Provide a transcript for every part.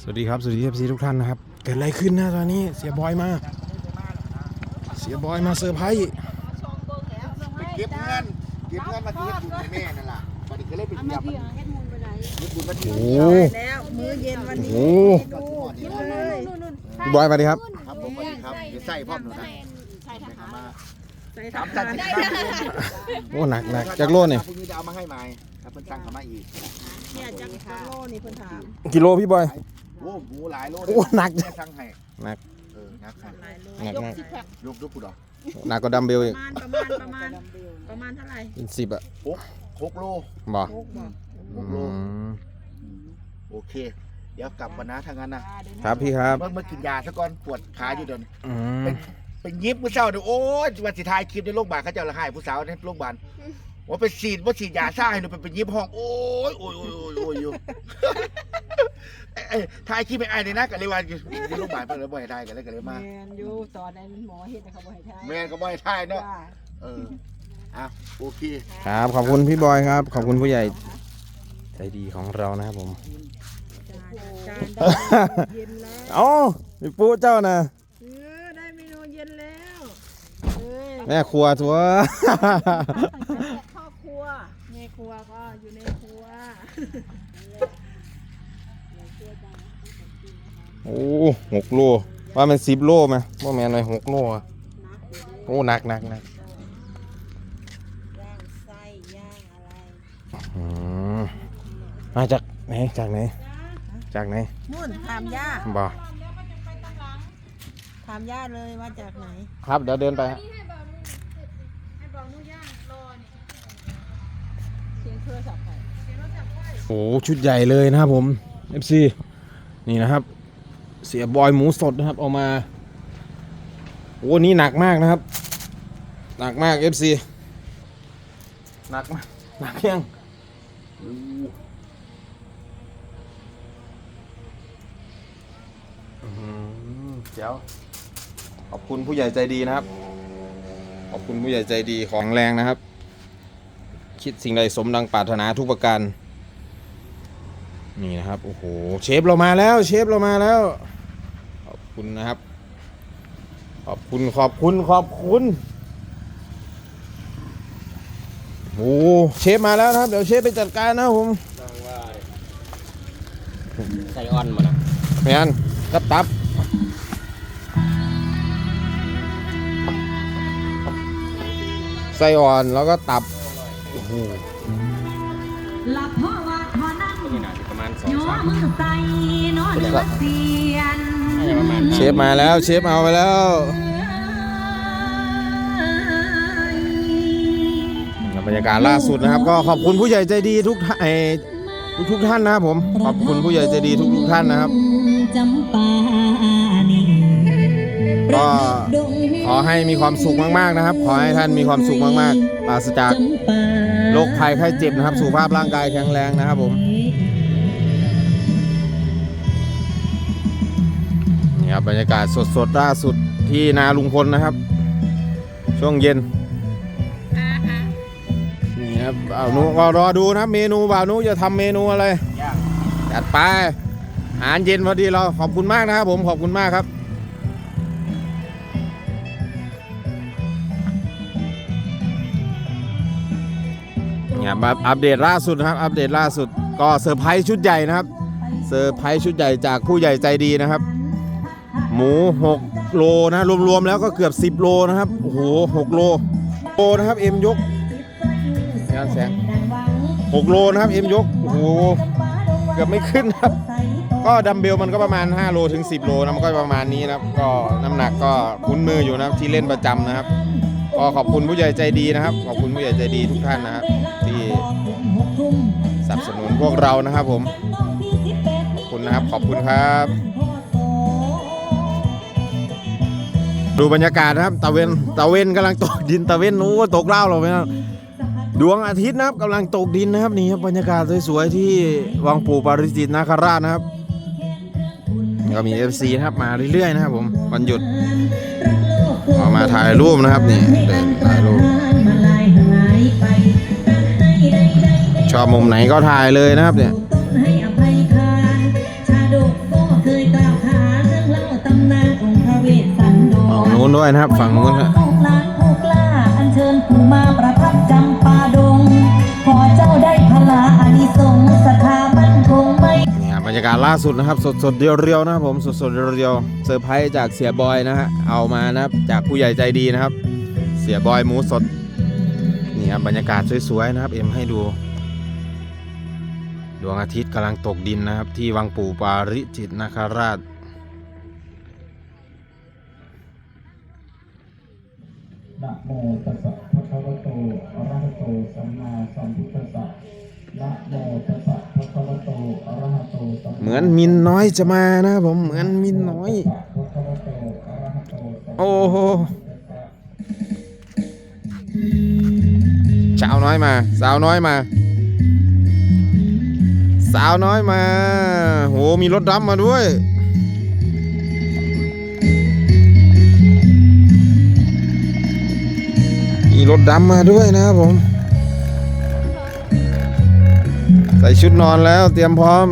สวัสดีครับ สวัสดีเอฟซีทุกท่านนะครับ เกิดอะไรขึ้นนะตอนนี้เสียบอยมา เสียบอยมาเซอร์ไพรส์ไปเก็บเงินเก็บเงินมาที่เฮ็ดบุญให้แม่นั่นล่ะบัดนี้ก็เลยไปเยี่ยมมันเฮ็ดบุญมาที่โอ้เฮ็ดโหแล้วมื้อเย็นวันโอ้นี้โหดูกินเลยพี่บอยสวัสดีครับ ครับผมสวัสดีครับเดี๋ยวใส่พร้อมหนูนะใส่ทหารมาใส่สามทาตันนโอ้หนักหนักจากโลนี่พรุ่งนี้จะเอามาให้ใหม่ครับเพิ่นสั่งเข้ามาอีกเนี่ยจังโลนี่เพิ่นถามกิโลพี่บอย โอ้หมูหลายโลโอ้หนัก แม่สั่งให้หนัก เออหนักให้หลายโลหนักหนักยกยกกูดอกหนักกว่าดัมเบลปอีระกมาณประมาณประมาณประมาณเท่าไหร่เป็นสิบอะหกหกโลบ่หกบ่อืมโอเค เดี๋ยวกลับก่อนนะถ้างั้นนะครับพี่ครับเมื่อมากินยาซะก่อนปวดขาอยู่เดินอืมเป็นยิบเมื่อเช้าเนี่ยโอ้ยวันสิทายคลิปในโรงพยาบาลเขาเจะละหายผู้สาวในโรงพยาบาลว่าไปฉีดว่าฉีดยาซ่าให้หนูเป็นเป็นยิบห้องโอ้ยโอ้ยโอ้ยโอ้ยโอ้ยอยู่ เอ้ยเอ้ยถ่ายคลิปไปไอ้ในนะกันเลยวันอยู่ในโรงพยาบาลเพิ่นเลยบ่ให้ถ่ายกันเลยกันเลยมาแมนอยู่ตอนนั้นหมอเฮ็ดให้เขาบ่ให้ทายแม่นก็บ่ให้ถ่ายเนาะว่าเอออะโอเค ครับขอบคุณพี่บอยครับ ขอบคุณผู้ใหญ่ใจดีของเรานะครับผม จานจานได้เย็นแล้วเอ้าพี่ปูเจ้านะเออได้เมนูเย็นแล้วเอ้ยแม่ครัวทัว ครอบครัวแม่ครัวก็อยู่ในครัว โอ้หกโลว่ามันสิบโลไหมว่าแม่นเลยหกโลอะโอ้หนักหนักหนักย่างไส้ย่างอะไรอืมมาจากไหนจากไหนจากไหนนู่นถามย่าบ่ถามย่าเลยว่าจากไหน ครับเดี๋ยวเดินไปฮะเสียงโทรศัพท์ใครโอ้ชุดใหญ่เลยนะครับผม FC นี่นะครับ เสียบอยหมูสดนะครับเอามาโอ้นี่หนักมากนะครับ หนักมาก FC หนักมากหนักยังโอ้อื้อหือเจ๋วขอบคุณผู้ใหญ่ใจดีนะครับ ขอบคุณผู้ใหญ่ใจดีของแรงนะครับ คิดสิ่งใดสมดังปรารถนาทุกประการ นี่นะครับโอ้โหเชฟเรามาแล้ว เชฟเรามาแล้ว ขอบคุณนะครับ ขอบคุณขอบคุณขอบคุณโอ้โหเชฟมาแล้วนะครับ เดี๋ยวเชฟไปจัดการนะครับผมใส่อ่อนหมดนะแมนกับตับไส้อ่อนแล้วก็ตับโอ้โหหลับเพราะว่าพอ ณสองโยสามน่าจะประมาณเชฟมาแล้วเชฟเอาไปแล้วบรรยากาศล่าสุดนะครับ ก็ขอบคุณผู้ใหญ่ใจดีทุกท่านเอ่อทุกๆท่านนะครับผมขอบคุณผู้ใหญ่ใจดีทุกทุกท่านนะครับ จำปานีก็ขอให้มีความสุขมากๆนะครับ ขอให้ท่านมีความสุขมากๆปราศจากจำปา โรคภัยไข้เจ็บนะครับ สุขภาพร่างกายแข็งแรงนะครับผม บรรยากาศสดๆล่าสุดที่นาลุงพลนะครับ ช่วงเย็นนี่ครับบ่านุก็รอดูนะเมนูบ่าวนุจะทำเมนูอะไรจัดไปอาหารเย็นพอดีเราขอบคุณมากนะครับผมขอบคุณมากครับเนี่ยมาอัปเดตล่าสุดนะครับ อัปเดตล่าสุดก็เซอร์ไพรส์ชุดใหญ่นะครับเซอร์ไพรส์ชุดใหญ่จากผู้ใหญ่ใจดีนะครับ หมู 6 โลนะรวมๆแล้วก็เกือบ 10 โลนะครับ โอ้โห6โลโลนะครับเอ็มยกงานแสง 6 โลนะครับเอ็มยก โอ้โหเกือบไม่ขึ้นครับ ก็ดัมเบลมันก็ประมาณ 5 โลถึง 10 โลนะมันก็ประมาณนี้นะครับ ก็น้ำหนักก็คุ้นมืออยู่นะครับที่เล่นประจำนะครับก็ขอบคุณผู้ใหญ่ใจดีนะครับ ขอบคุณผู้ใหญ่ใจดีทุกท่านนะครับที่สนับสนุนพวกเรานะครับผมขอบคุณนะครับขอบคุณครับ ดูบรรยากาศนะครับตะเวนตะเวนกำลังตกดินตะเวนโอ้ตกเล่าเราไปนะดวงอาทิตย์นะครับกำลังตกดินนะครับนี่ครับบรรยากาศสวยๆที่วังปู่ปาริจิตนาคราชนะครับก็มี FC นะครับมาเรื่อยๆนะครับผมวันหยุดออกมาถ่ายรูปนะครับนี่เดินถ่ายรูปชอบมุมไหนก็ถ่ายเลยนะครับเนี่ย นะครับ ฝั่งนู้นฮะลูกหลานผู้กล้าอัญเชิญผู้มาประทับจำปาดง ขอเจ้าได้พลาอานิสงส์สถาบันคงไม่นี่ครับบรรยากาศล่าสุดนะครับ สดสดๆเรียวๆนะครับผมสดสดๆเรียวๆเซอร์ไพรส์จากเสียบอยนะฮะเอามานะครับจากผู้ใหญ่ใจดีนะครับ เสียบอยหมูสดนี่ครับบรรยากาศสวยๆนะครับ เอ็มให้ดูดวงอาทิตย์กำลังตกดินนะครับ ที่วังปู่ปาริจิตนาคราช นะโมตัสสะภะคะวะโตอะระหะโต สัมมาสัมพุทธัสสะนะโมตัสสะภะคะวะโตอะระหะโตสัมมาเหมือนมินน้อยจะมานะผมเหมือนมินน้อย ภะคะวะโตอะระหะโตสัมมาโอ้โหสาวน้อยมา สาวน้อยมา สาวน้อยมา โหมีรถดำมาด้วย มีรถดำมาด้วยนะครับผม ใส่ชุดนอนแล้วเตรียมพร้อม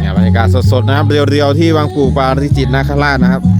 เนี่ยบรรยากาศสดๆนะครับ เรียวๆ ที่วังปู่ปาริจิตนาคราชนะครับ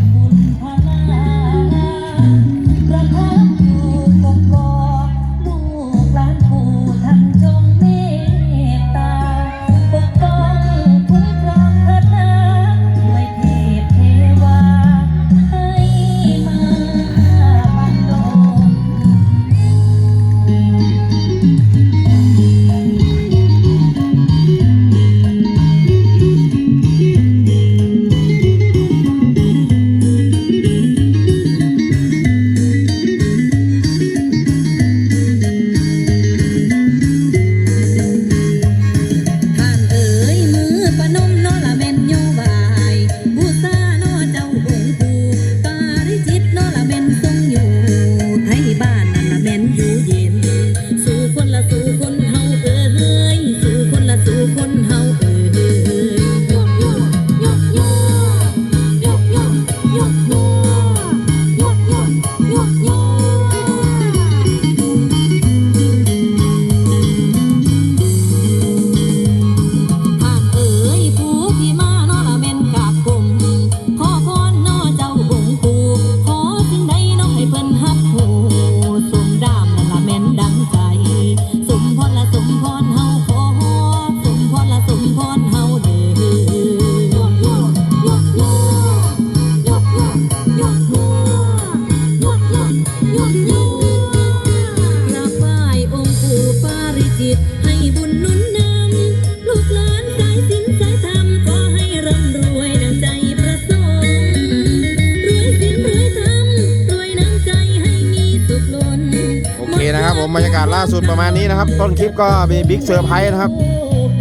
รับผมบรรยากาศล่าสุดประมาณนี้นะครับ ต้นคลิปก็มีบิ๊กเซอร์ไพรส์นะครับ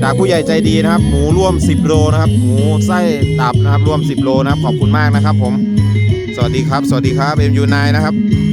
จากผู้ใหญ่ใจดีนะครับ หมูร่วม 10 โลนะครับ หมูไส้ตับนะครับ รวม 10 โลนะครับ ขอบคุณมากนะครับผม สวัสดีครับ สวัสดีครับ MU9 นะครับ